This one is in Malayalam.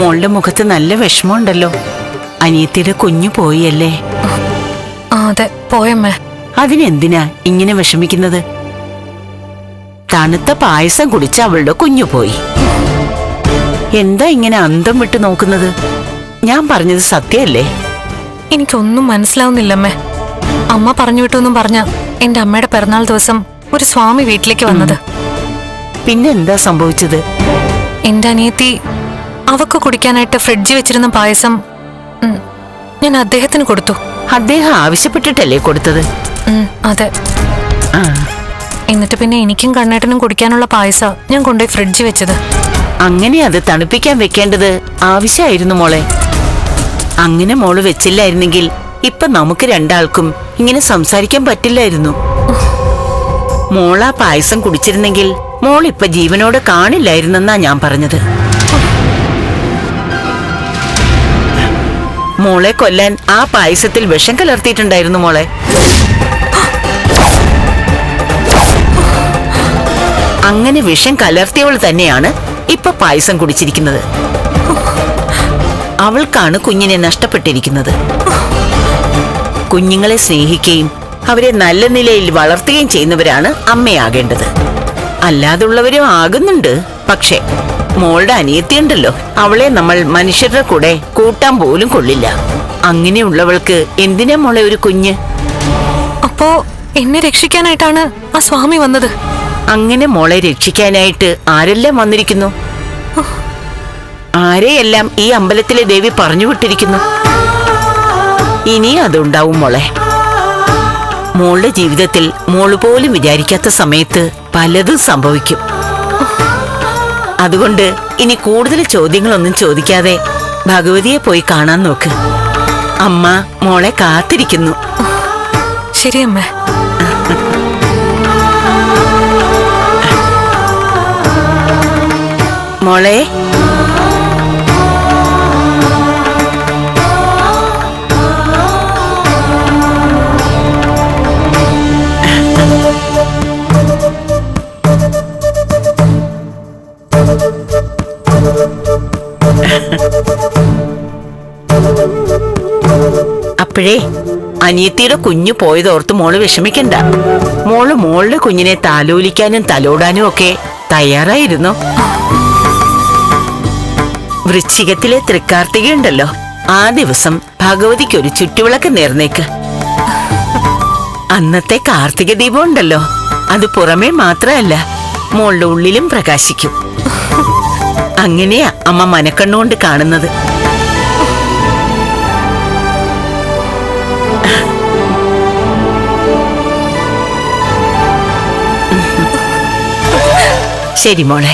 മോളുടെ മുഖത്ത് നല്ല വിഷമമുണ്ടല്ലോ. അനിയത്തിയുടെ കുഞ്ഞു പോയല്ലേ അതെ പോയമ്മേ. അതിനെന്തിനാ ഇങ്ങനെ വിഷമിക്കുന്നത്? തണുത്ത പായസം കുടിച്ച് അവളുടെ കുഞ്ഞു പോയി. എന്താ ഇങ്ങനെ അന്തം വിട്ട് നോക്കുന്നത്? ഞാൻ പറഞ്ഞത് സത്യമല്ലേ എനിക്കൊന്നും മനസ്സിലാവുന്നില്ലമ്മേ. അമ്മ പറഞ്ഞു വിട്ടൊന്നും പറഞ്ഞ എന്റെ അമ്മയുടെ പിറന്നാൾ ദിവസം ഒരു സ്വാമി വീട്ടിലേക്ക് വന്നത്. പിന്നെന്താ സംഭവിച്ചത്? എന്റെ അനിയത്തി അവക്ക് കുടിക്കാനായിട്ട് ഫ്രിഡ്ജിൽ വെച്ചിരുന്ന പായസം ഞാൻ അദ്ദേഹത്തിന് കൊടുത്തു. അദ്ദേഹം ആവശ്യപ്പെട്ടിട്ടല്ലേ കൊടുത്തത്? അതെ. എന്നിട്ട് പിന്നെ എനിക്കും കണ്ണേട്ടനും കുടിക്കാനുള്ള പായസ ഞാൻ കൊണ്ടുപോയി ഫ്രിഡ്ജിൽ വെച്ചത്. അങ്ങനെ അത് തണുപ്പിക്കാൻ വെക്കേണ്ടത് ആവശ്യമായിരുന്നു മോളെ. അങ്ങനെ മോൾ വെച്ചില്ലായിരുന്നെങ്കിൽ ഇപ്പൊ നമുക്ക് രണ്ടാൾക്കും ഇങ്ങനെ സംസാരിക്കാൻ പറ്റില്ലായിരുന്നു. മോളാ പായസം കുടിച്ചിരുന്നെങ്കിൽ മോൾ ഇപ്പൊ ജീവനോട് കാണില്ലായിരുന്നെന്നാ ഞാൻ പറഞ്ഞത്. മോളെ കൊല്ലാൻ ആ പായസത്തിൽ വിഷം കലർത്തിയിട്ടുണ്ടായിരുന്നു മോളെ. അങ്ങനെ വിഷം കലർത്തിയവൾ തന്നെയാണ് ഇപ്പൊ പായസം കുടിച്ചിരിക്കുന്നത്. അവൾക്കാണ് കുഞ്ഞിനെ നഷ്ടപ്പെട്ടിരിക്കുന്നത്. കുഞ്ഞുങ്ങളെ സ്നേഹിക്കുകയും അവരെ നല്ല നിലയിൽ വളർത്തുകയും ചെയ്യുന്നവരാണ് അമ്മയാകേണ്ടത്. അല്ലാതുള്ളവരും ആകുന്നുണ്ട്. പക്ഷേ മോളുടെ അനിയത്തിയുണ്ടല്ലോ. അവളെ നമ്മൾ മനുഷ്യരുടെ കൂടെ കൂട്ടാൻ പോലും കൊള്ളില്ല. അങ്ങനെയുള്ളവൾക്ക് എന്തിനാ മോളെ ഒരു കുഞ്ഞ്? അപ്പോ എന്നെ രക്ഷിക്കാനായിട്ടാണ് ആ സ്വാമി വന്നത്? അങ്ങനെ മോളെ രക്ഷിക്കാനായിട്ട് ആരെല്ലാം വന്നിരിക്കുന്നു? ആരെയെല്ലാം ഈ അമ്പലത്തിലെ ദേവി പറഞ്ഞു വിട്ടിരിക്കുന്നു? ഇനി അതുണ്ടാവും മോളെ. മോളുടെ ജീവിതത്തിൽ മോൾ പോലും വിചാരിക്കാത്ത സമയത്ത് പലതും സംഭവിക്കും. അതുകൊണ്ട് ഇനി കൂടുതൽ ചോദ്യങ്ങളൊന്നും ചോദിക്കാതെ ഭഗവതിയെ പോയി കാണാൻ നോക്ക്. അമ്മ മോളെ കാത്തിരിക്കുന്നു. ശരി അമ്മ. മോളെ അപ്പോഴേ അനിയത്തിയുടെ കുഞ്ഞു പോയതോർത്ത് മോൾ വിഷമിക്കണ്ട. മോൾ മോളുടെ കുഞ്ഞിനെ താലോലിക്കാനും തലോടാനും ഒക്കെ തയ്യാറായിരുന്നു. വൃശ്ചികത്തിലെ തൃക്കാർത്തികയുണ്ടല്ലോ ആ ദിവസം ഭഗവതിക്ക് ഒരു ചുറ്റുവിളക്ക് നേർന്നേക്ക്. അന്നത്തെ കാർത്തിക ദീപം ഉണ്ടല്ലോ അത് പുറമേ മാത്രമല്ല മോളുടെ ഉള്ളിലും പ്രകാശിക്കും. അങ്ങനെയാ അമ്മ മനക്കണ്ണുകൊണ്ട് കാണുന്നത്. ശരി മോളെ.